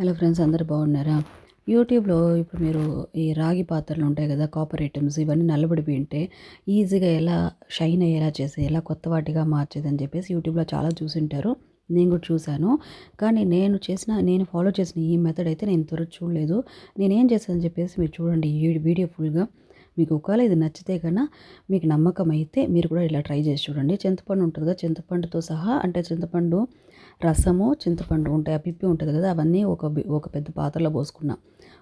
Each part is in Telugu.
హలో ఫ్రెండ్స్ అందరు బాగున్నారా? యూట్యూబ్లో ఇప్పుడు మీరు ఈ రాగి పాత్రలు ఉంటాయి కదా కాపర్ ఐటమ్స్ ఇవన్నీ నల్లబడిపోయి ఉంటే ఈజీగా ఎలా షైన్ అయ్యేలా చేసి ఎలా కొత్త వాటిగా మార్చేదని చెప్పేసి యూట్యూబ్లో చాలా చూసింటారు. నేను కూడా చూశాను. కానీ నేను చేసిన నేను ఫాలో చేసిన ఈ మెథడ్ అయితే నేను ఇంతవరకు చూడలేదు. నేనేం చేశానని చెప్పేసి మీరు చూడండి ఈ వీడియో ఫుల్గా మీకు ఒకవేళ ఇది నచ్చితే కన్నా మీకు నమ్మకం అయితే మీరు కూడా ఇలా ట్రై చేసి చూడండి. చింతపండు ఉంటుంది కదా చింతపండుతో సహా అంటే చింతపండు రసము చింతపండు ఉంటాయి ఆ పిప్పి ఉంటుంది కదా అవన్నీ ఒక ఒక పెద్ద పాత్రలో పోసుకున్నా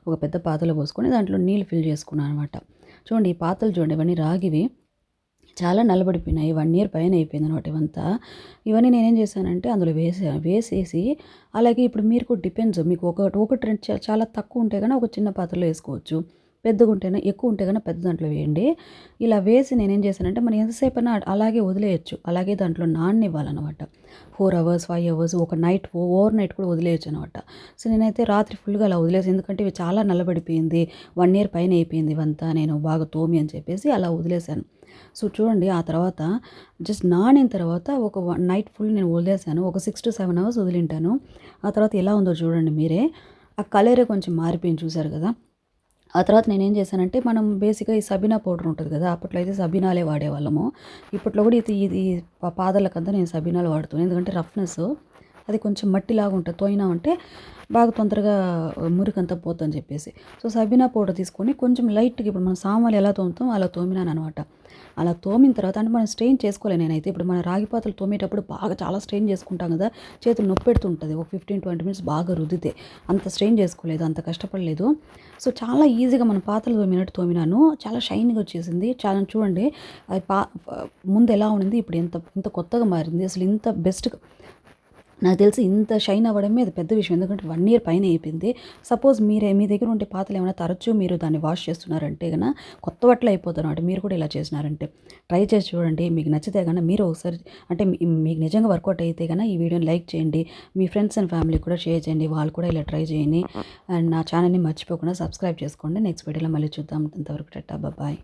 ఒక పెద్ద పాత్రలో పోసుకొని దాంట్లో నీళ్ళు ఫిల్ చేసుకున్నాను అనమాట చూడండి ఈ పాత్రలు చూడండి ఇవన్నీ రాగివి చాలా నల్లబడిపోయినాయి వన్ ఇయర్ పైన అయిపోయింది అనమాట ఇవంతా. ఇవన్నీ నేనేం చేశానంటే అందులో వేసాను వేసేసి అలాగే ఇప్పుడు మీరు కూడా డిపెండ్స్ మీకు ఒక ఒకటి రెండు చా- చాలా తక్కువ ఉంటే కానీ ఒక చిన్న పాత్రలో వేసుకోవచ్చు. పెద్దగా ఉంటేనే ఎక్కువ ఉంటే కన్నా పెద్ద దాంట్లో వేయండి. ఇలా వేసి నేనేం చేశానంటే మనం ఎంతసేపు అయినా అలాగే వదిలేయచ్చు. అలాగే దాంట్లో నాన్నివ్వాలన్నమాట. ఫోర్ అవర్స్ ఫైవ్ అవర్స్ ఒక నైట్ ఓవర్ నైట్ కూడా వదిలేయచ్చు అనమాట సో నేనైతే రాత్రి ఫుల్గా అలా వదిలేసి ఎందుకంటే ఇవి చాలా నల్లబడిపోయింది వన్ ఇయర్ పైన అయిపోయింది ఇవంతా నేను బాగా తోమి అని చెప్పేసి అలా వదిలేశాను. సో చూడండి ఆ తర్వాత జస్ట్ నానిన తర్వాత ఒక వన్ నైట్ ఫుల్ నేను వదిలేసాను ఒక సిక్స్ టు సెవెన్ అవర్స్ వదిలింటాను. ఆ తర్వాత ఎలా ఉందో చూడండి మీరే. ఆ కలరే కొంచెం మారిపోయింది చూసారు కదా? ఆ తర్వాత నేనేం చేశానంటే మనం బేసిక్గా ఈ సబీనా పౌడర్ ఉంటుంది కదా అప్పట్లో అయితే సబీనాలే వాడేవాళ్ళము. ఇప్పట్లో కూడా ఇది ఇది పాదాలకంతా నేను సబీనాలు వాడుతాను ఎందుకంటే రఫ్నెస్ అది కొంచెం మట్టిలాగా ఉంటుంది తోయినామంటే బాగా తొందరగా మురికంతా పోతుందని చెప్పేసి. సో సబీనా పౌడర్ తీసుకొని కొంచెం లైట్గా ఇప్పుడు మనం సామాన్లు ఎలా తోముతాం అలా తోమినాను అనమాట అలా తోమిన తర్వాత అంటే మనం స్ట్రెయిన్ చేసుకోలేదు నేనైతే. ఇప్పుడు మన రాగి పాత్రలు తోమేటప్పుడు బాగా చాలా స్ట్రెయిన్ చేసుకుంటాం కదా చేతులు నొప్పి పెడుతుంటుంది. ఒక ఫిఫ్టీన్ ట్వంటీ మినిట్స్ బాగా రుద్దితే అంత స్ట్రెయిన్ చేసుకోలేదు అంత కష్టపడలేదు. సో చాలా ఈజీగా మన పాత్రలు తోమినట్టు తోమినాను. చాలా షైనింగ్ వచ్చేసింది. చాలా చూడండి. అది పా ముందు ఎలా ఉండింది ఇప్పుడు ఎంత ఇంత కొత్తగా మారింది. అసలు ఇంత బెస్ట్ నాకు తెలిసి ఇంత షైన్ అవ్వడమే అది పెద్ద విషయం. ఎందుకంటే వన్ ఇయర్ పైన అయిపోయింది. సపోజ్ మీరే మీ దగ్గర ఉండే పాత్రలు ఏమైనా తరచూ మీరు దాన్ని వాష్ చేస్తున్నారంటే కన్నా కొత్త బట్టలు అయిపోతున్నమాట మీరు కూడా ఇలా చేసినారంటే ట్రై చేసి చూడండి. మీకు నచ్చితే కన్నా మీరు ఒకసారి అంటే మీకు నిజంగా వర్కౌట్ అయితే కన్నా ఈ వీడియోని లైక్ చేయండి. మీ ఫ్రెండ్స్ అండ్ ఫ్యామిలీ కూడా షేర్ చేయండి. వాళ్ళు కూడా ఇలా ట్రై చేయండి. అండ్ నా ఛానల్ని మర్చిపోకుండా సబ్స్క్రైబ్ చేసుకోండి. నెక్స్ట్ వీడియోలో మళ్ళీ చూద్దాం. అంతవరకు టట్టా బాయ్.